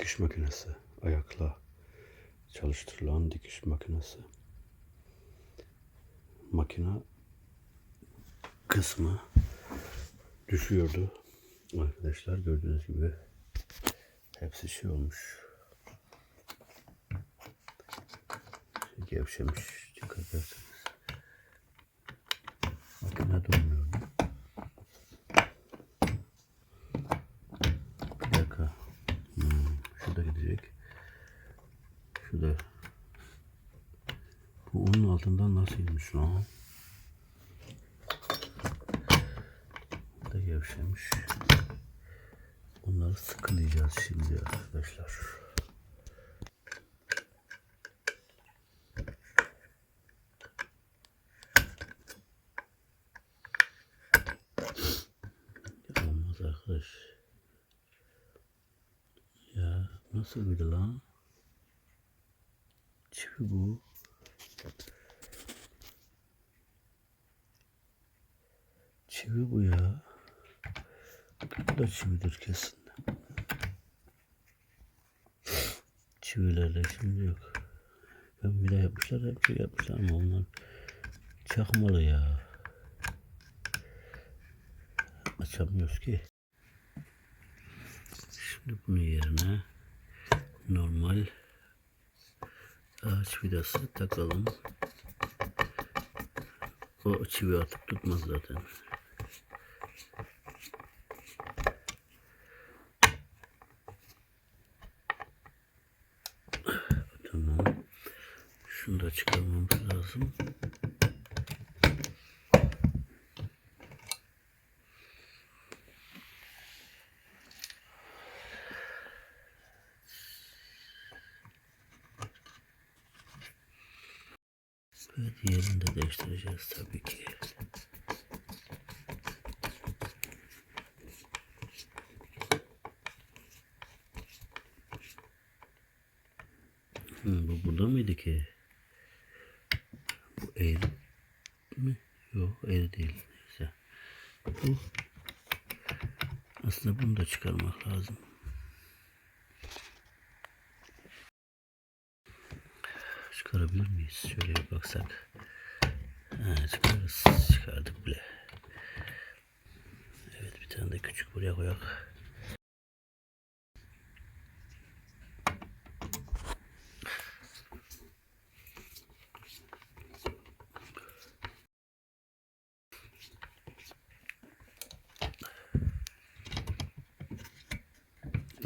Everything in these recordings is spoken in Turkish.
dikiş makinesi. Ayakla çalıştırılan dikiş makinesi. Makina kısmı düşüyordu. Arkadaşlar gördüğünüz gibi hepsi şey olmuş. Gevşemiş. Dikkat ederseniz. Makine durmuyor. Bir dakika. Hmm, şurada gidecek. Şurada. Bu onun altından nasıl inmiş lan? Bu gevşemiş. Bunları sıkılayacağız şimdi arkadaşlar. Olmaz arkadaş. Ya nasıl bir lan? Çivi bu. Çivi bu ya. Bu da çividir kesin. Çivilerle şimdi yok. Ben bile yapmışlar hep şey yapmışlar ama onlar çakmalı ya. Açamıyoruz ki. Şimdi bunun yerine normal ağaç vidası takalım. O çivi atıp tutmaz zaten. Tamam. Şunu da çıkarmamız lazım. Ve diğerini de değiştireceğiz tabii ki. Bu burada mıydı ki? Bu eğri mi? Yok eğri değil. Neyse. Bu aslında bunu da çıkarmak lazım. Çıkarabilir miyiz? Şöyle bir baksak. Ha, çıkarırız. Çıkardık bile. Evet bir tane de küçük buraya koyak.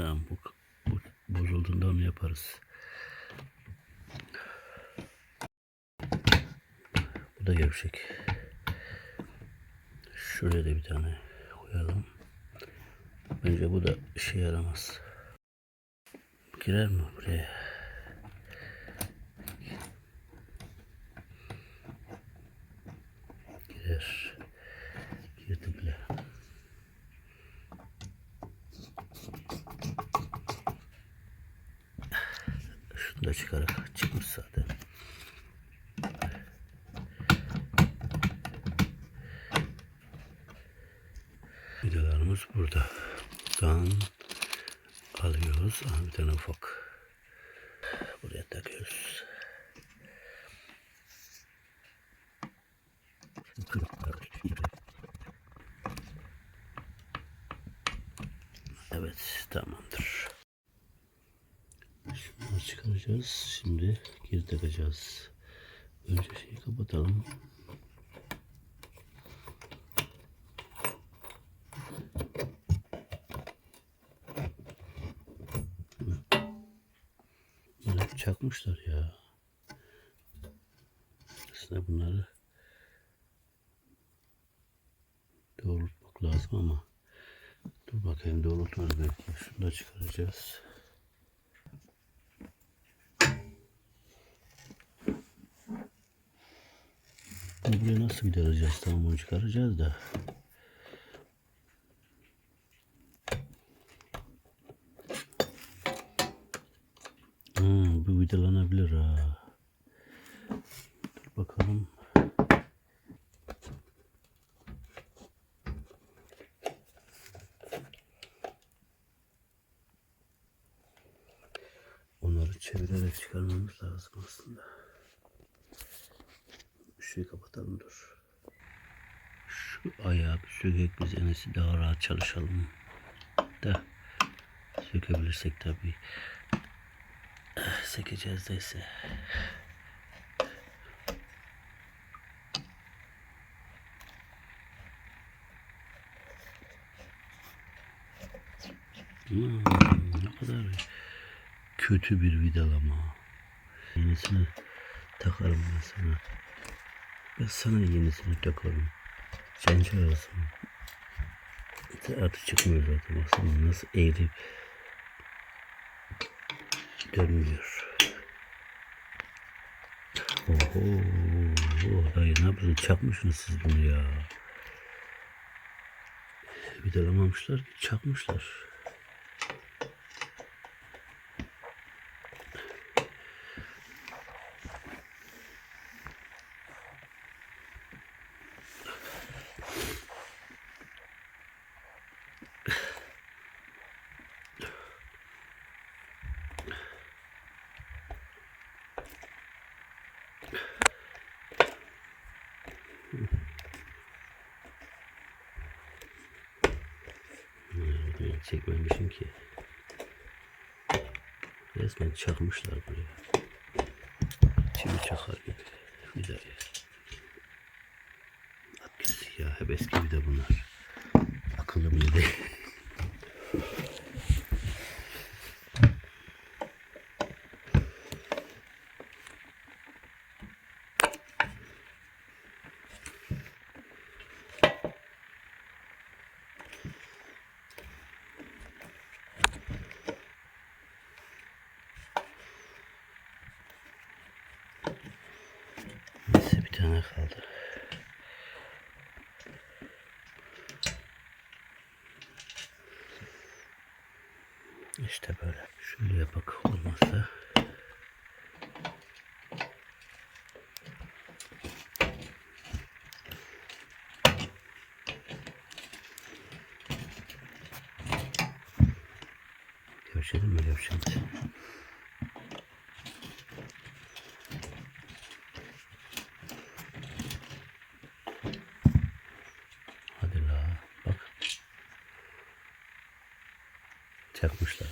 Tamam bu, bu bozulduğunda onu yaparız. Bu da gevşek. Şuraya da bir tane koyalım. Bence bu da işe yaramaz. Girer mi buraya? Girer. Girdi bile. Şunu da çıkarak çıkmış zaten. Vidalarımız burada. Buradan alıyoruz. Aha, bir tane ufak. Buraya takıyoruz. Evet tamamdır. Şunları çıkaracağız. Şimdi geri takacağız. Önce şeyi kapatalım. Çakmışlar ya. Aslında bunları doğrultmak lazım ama dur bakayım doğrultmaz belki. Şunu da çıkaracağız. Bunu buraya nasıl vidalayacağız? Tamam onu çıkaracağız da. Hmm, bu vidalanabilir ha. Dur bakalım. Onları çevirerek çıkarmamız lazım aslında. Işığı kapatalım dur. Şu ayağı bir sökek biz en iyisi daha rahat çalışalım. Da sökebilirsek tabii. Sekeceğiz deyse. Hmm, ne kadar kötü bir vidalama. Yenisini takarım ben sana. Ben sana yenisini takarım. Sen çağırsın. Artık çıkmıyor zaten. Nasıl eğilip dönmüyor. Oho, dayı ne yapıyorsun? Çakmışsınız siz bunu ya. Vidalamamışlar ki çakmışlar. Çekmemişim ki. Resmen çakmışlar buraya. Çivi çakar gibi. Vidayı. At gitsin ya. Hep eski vida bunlar. Akıllı bile değil. Neyse bir tane kaldı. İşte böyle. Şöyle yapak olmazsa. Gevşedin mi gevşedi? Hadi la bak. Çakmışlar.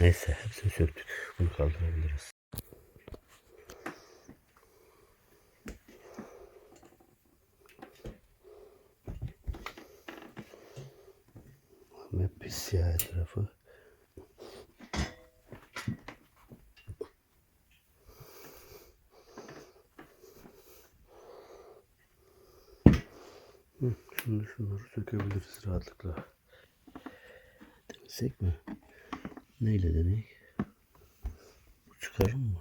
Neyse hepsini söktük. Bunu kaldırabiliriz. Hep pis ya etrafı. Hı, Şimdi şunları sökebiliriz rahatlıkla. Denesek mi? Neyle deney? Bu çıkarır mı?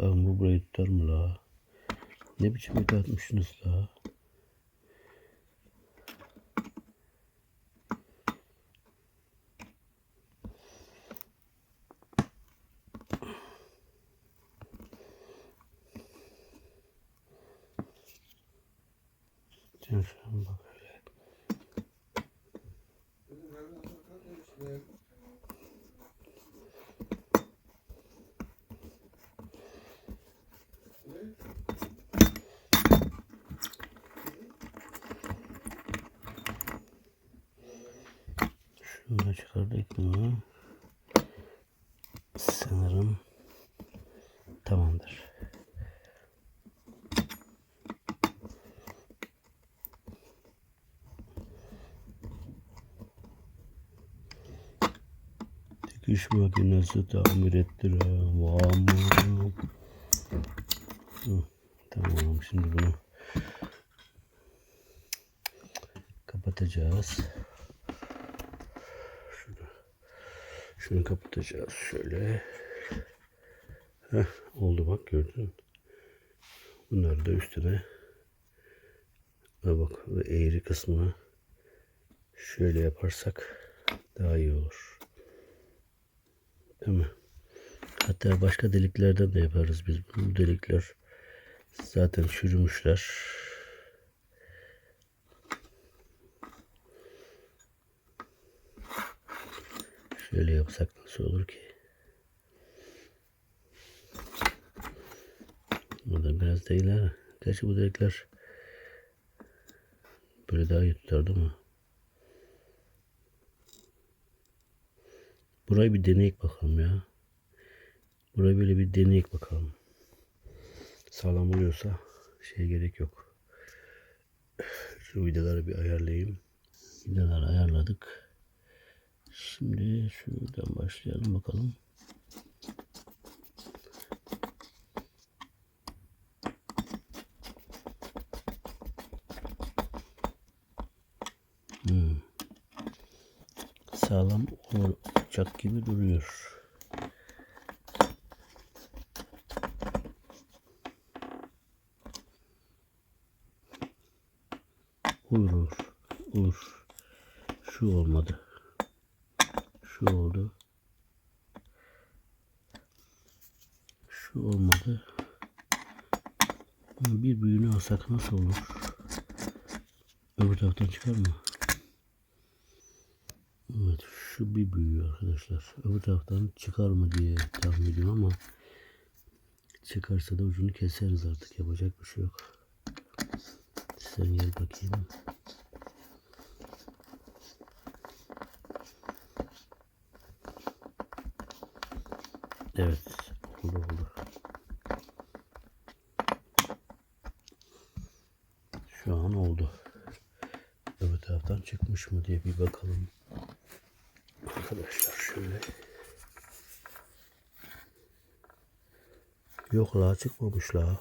Lan bu burayı tutar mı la? Ne biçim ip atmışsınız la? Sen şuna bak öyle. Şunu çıkardık mı? Sanırım tamamdır. Dikiş makinesi tamir ettirem. Hı, Tamam şimdi bunu kapatacağız. Şunu, şunu kapatacağız şöyle. Heh, oldu bak gördün. Bunları da üstüne ve bak bu eğri kısmına şöyle yaparsak daha iyi olur. Değil mi? Hatta başka deliklerden de yaparız biz. Bu delikler zaten çürümüşler. Şöyle yapsak nasıl olur ki? Bu da biraz değil ha. Gerçi bu delikler böyle daha iyi tutardı ama. Burayı bir deneyek bakalım ya. Burayı böyle bir deneyek bakalım. Sağlam oluyorsa şey gerek yok. Şu vidaları bir ayarlayayım. Vidaları ayarladık. Şimdi şuradan başlayalım bakalım. Hmm. Sağlam olacak gibi duruyor. Olur olur. Şu olmadı. Şu oldu. Şu olmadı. Bir büyüğünü alsak nasıl olur? Öbür taraftan çıkar mı? Evet şu bir büyüğü arkadaşlar. Öbür taraftan çıkar mı diye tahmin ediyorum ama çıkarsa da ucunu keseriz artık. Yapacak bir şey yok. Sen gel bakayım. Evet. Oldu oldu. Şu an oldu. Öbür taraftan çıkmış mı diye bir bakalım. Arkadaşlar şöyle. Yok la çıkmamış la.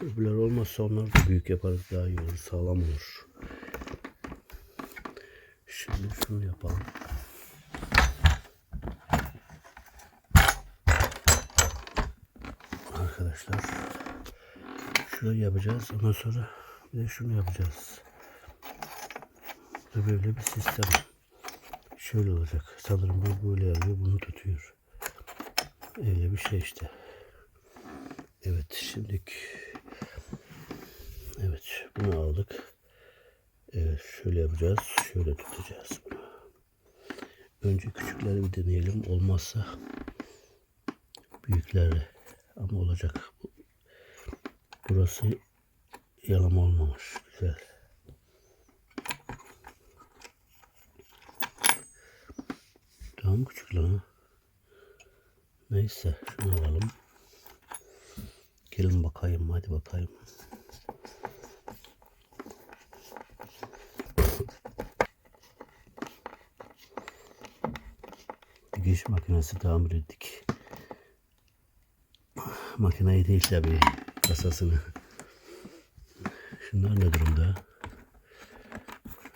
Öbürler olmazsa onlar da büyük yaparız daha iyi olur. Sağlam olur. Şimdi şunu yapalım. Arkadaşlar şurayı yapacağız. Ondan sonra bir de şunu yapacağız. Bu böyle bir sistem. Şöyle olacak. Sanırım bu böyle yapıyor. Bunu tutuyor. Öyle bir şey işte. Evet şimdilik Evet bunu aldık. Evet şöyle yapacağız. Şöyle tutacağız bunu. Önce küçükleri bir deneyelim. Olmazsa büyüklerle. Ama olacak. Burası yalama olmamış. Güzel. Tamam küçükler ha. Neyse şunu alalım. Gelin bakayım hadi bakayım. Dikiş makinesi tamir ettik. Makineyi değil tabi kasasını. Şunlar ne durumda?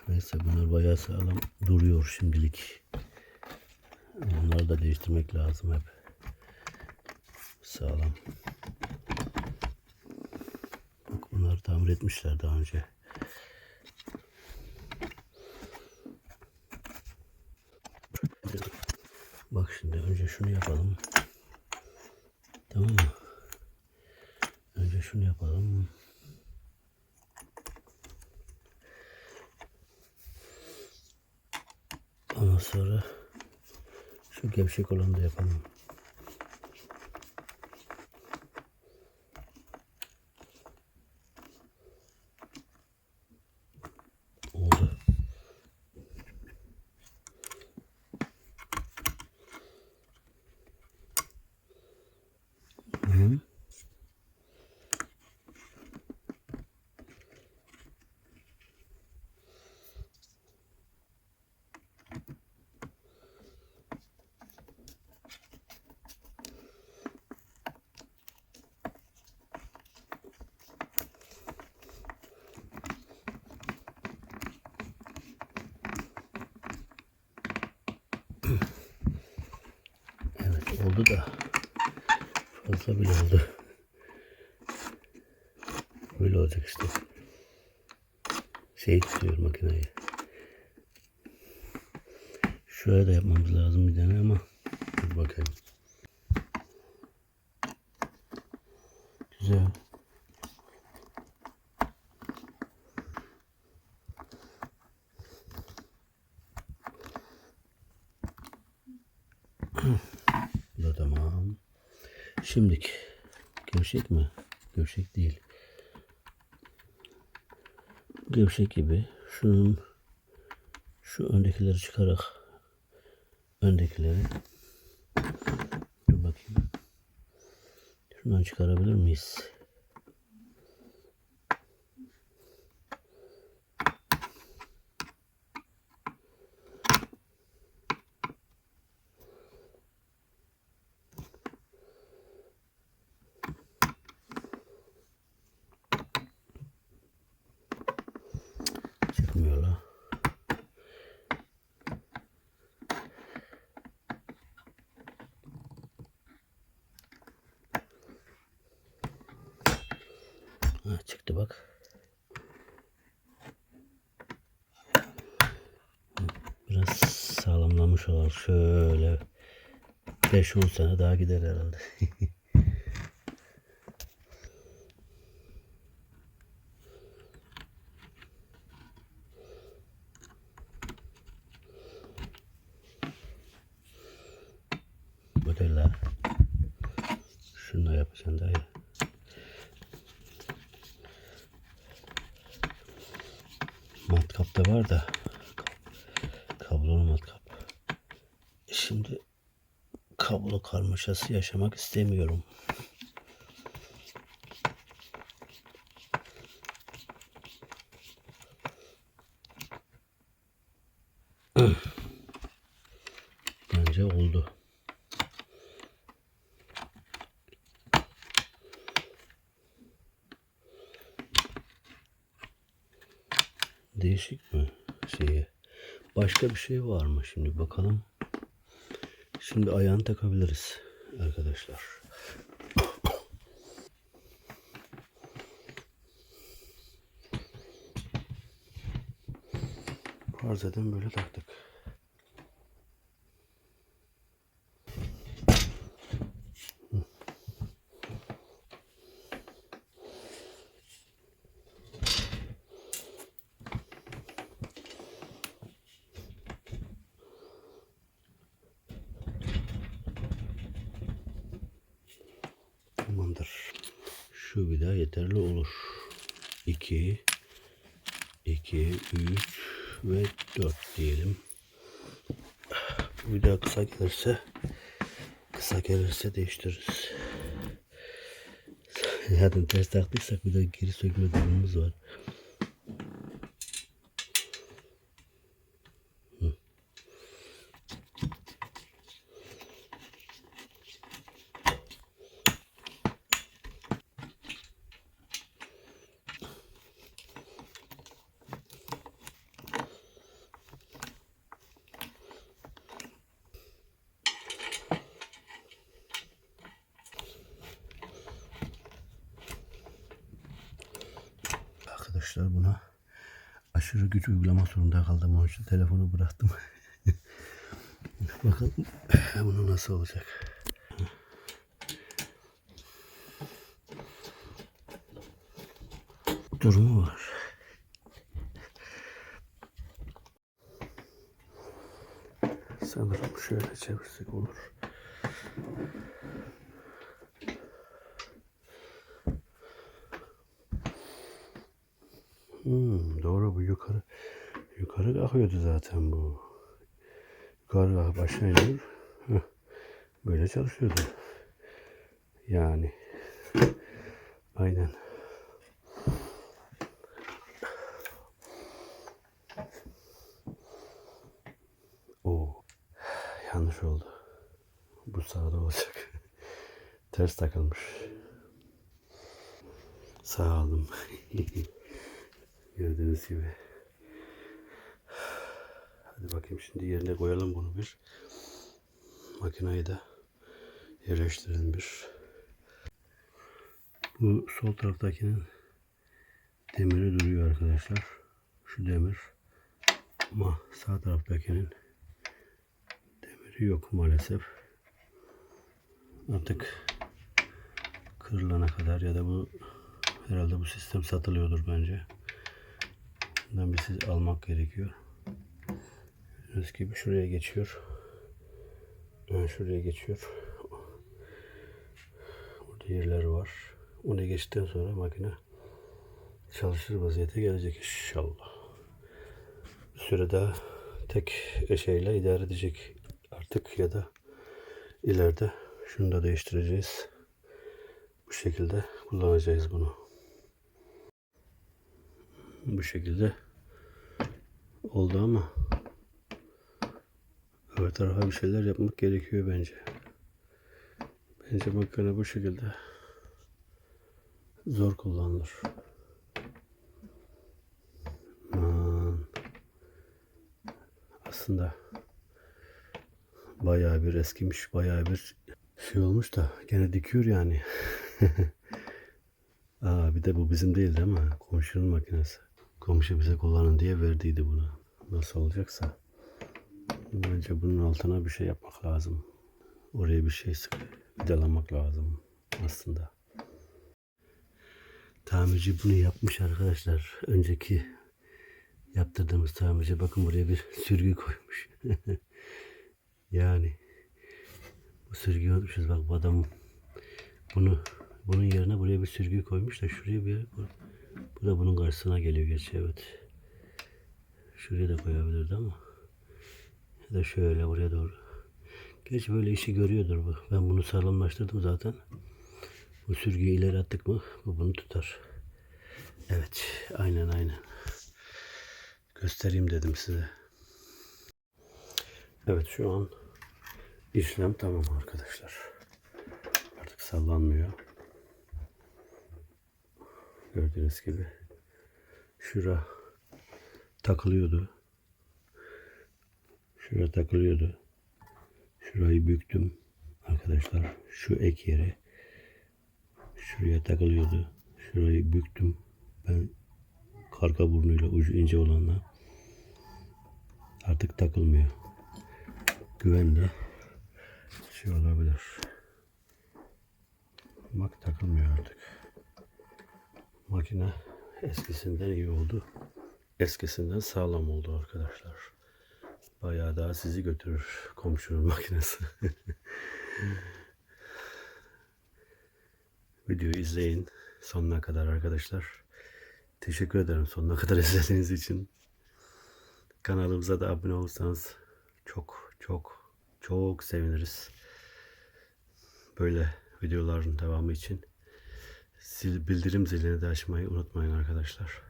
Neyse bunlar bayağı sağlam duruyor şimdilik. Onları da değiştirmek lazım hep. Sağlam. Bak bunları tamir etmişler daha önce. Bak şimdi önce şunu yapalım. Tamam mı? Şunu yapalım. Ondan sonra şu gevşek olanı da yapalım. Oldu. Hı. Evet oldu da fazla bile oldu. Böyle olacak işte. Şey tutuyor makineyi. Şuraya da yapmamız lazım bir tane ama dur bakayım. Güzel. Bu da tamam. Şimdiki gevşek mi? Gevşek değil. Gevşek gibi şunun şu öndekileri çıkarak öndekileri dur bakayım. Şundan çıkarabilir miyiz? Çıkmıyor la. Ha, çıktı bak. Biraz sağlamlamış olur. Şöyle 5-10 sene daha gider herhalde. Bu da la. Şunu da yapacaksın dayı. Matkap da var da. Kablolu matkap. Şimdi kablo karmaşası yaşamak istemiyorum. Bence oldu. Değişik mi şeyi? Başka bir şey var mı şimdi bakalım. Şimdi ayağını takabiliriz arkadaşlar. Farz edin böyle taktık. Tamamdır. Şu vida yeterli olur. 2 2 3 ve 4 diyelim. Bu vida kısa gelirse kısa gelirse değiştiririz. Zaten ters taktıysak bir de geri sökme durumumuz var. Arkadaşlar buna aşırı güç uygulamak zorunda kaldım. Onun için telefonu bıraktım. Bakalım bunu nasıl olacak. Durumu var. Sanırım şöyle çevirsek olur. Hmm, doğru bu yukarı yukarı kalkıyordu zaten bu. Yukarı kalkıp aşağı iniyor. Böyle çalışıyordu. Yani. Aynen. Oo. Yanlış oldu. Bu sağda olacak. Ters takılmış. Sağ olun. Gördüğünüz gibi. Hadi bakayım şimdi yerine koyalım bunu bir. Makineyi de yerleştirelim bir. Bu sol taraftakinin Demiri duruyor arkadaşlar. Şu demir. Ama sağ taraftakinin demiri yok maalesef. Artık kırılana kadar ya da bu herhalde bu sistem satılıyordur bence. Bundan bir siz almak gerekiyor. Gördüğünüz gibi şuraya geçiyor. Ha, şuraya geçiyor. Burada yerleri var. Ona geçtikten sonra makine çalışır vaziyete gelecek inşallah. Bir süre daha tek şeyle idare edecek artık ya da ileride şunu da değiştireceğiz. Bu şekilde kullanacağız bunu. Bu şekilde oldu ama öbür tarafa bir şeyler yapmak gerekiyor bence. Bence makine bu şekilde zor kullanılır. Aman. Aslında bayağı bir eskimiş, bayağı bir şey olmuş da gene dikiyor yani. Aa, bir de bu bizim değil değil mi? Komşunun makinesi. Komşu bize kullanın diye verdiydi bunu. Nasıl olacaksa. Bence bunun altına bir şey yapmak lazım. Oraya bir şey sık vidalamak lazım aslında. Tamirci bunu yapmış arkadaşlar. Önceki yaptırdığımız tamirci bakın buraya bir sürgü koymuş. yani bu sürgüyü unutmuşuz bak bu adam bunu bunun yerine buraya bir sürgü koymuş da şuraya bir bu, bu da bunun karşısına geliyor gerçi evet. Şuraya da koyabilirdi ama ya da şöyle buraya doğru. Gerçi böyle işi görüyordur bu. Ben bunu sağlamlaştırdım zaten. Bu sürgüyü ileri attık mı bu bunu tutar. Evet aynen aynen. Göstereyim dedim size. Evet şu an işlem tamam arkadaşlar. Artık sallanmıyor. Gördüğünüz gibi. Şura takılıyordu. Şura takılıyordu. Şurayı büktüm arkadaşlar. Şu ek yere şuraya takılıyordu. Şurayı büktüm. Ben karga burnuyla ucu ince olanla artık takılmıyor. Güvenli şey olabilir. Bak takılmıyor artık. Makine eskisinden iyi oldu. Eskisinden sağlam oldu arkadaşlar. Bayağı daha sizi götürür komşunun makinesi. Videoyu izleyin sonuna kadar arkadaşlar. Teşekkür ederim sonuna kadar izlediğiniz için. Kanalımıza da abone olursanız çok çok çok seviniriz. Böyle videoların devamı için sil, bildirim zilini de açmayı unutmayın arkadaşlar.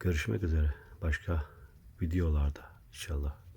Görüşmek üzere başka videolarda inşallah.